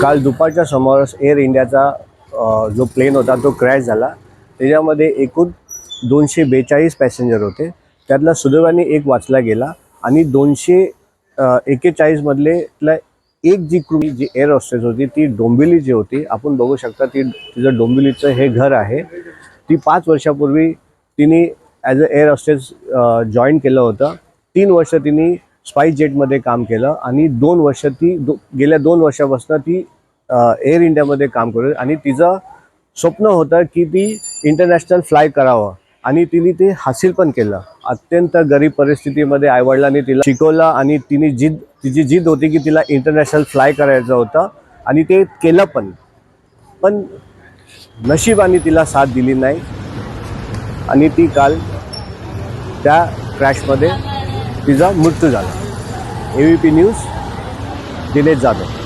काल दुपारच्या सुमारास एअर इंडियाचा जो प्लेन होता तो क्रॅश झाला. त्याच्यामध्ये एकूण दोनशे बेचाळीस पॅसेंजर होते. त्यातला सुदैवाने एक वाचला गेला आणि दोनशे एकेचाळीसमधले एक जी क्रू जी एअर हॉस्टेस होती ती डोंबिवली जी होती. आपण बघू शकता ती तिचं डोंबिवलीचं हे घर आहे. ती पाच वर्षापूर्वी तिने as a air hostess join केलं होतं. तीन वर्ष तिने स्पाईस जेटमध्ये काम केलं आणि दोन वर्ष ती दो गेल्या दोन वर्षापासून ती एअर इंडियामध्ये काम करू आणि तिचं स्वप्न होतं की ती इंटरनॅशनल फ्लाय करावं. आणि तिने ते हासिल पण केलं. अत्यंत गरीब परिस्थितीमध्ये आईवडिलांनी तिला शिकवलं आणि तिने जिद तिची जिद होती की तिला इंटरनॅशनल फ्लाय करायचं होतं. आणि ते केलं पण. पण नशिबाने तिला साथ दिली नाही. आणि ती काल त्या क्रॅशमध्ये तिचा मृत्यू झाला. A V P news Dinesh Jadhav.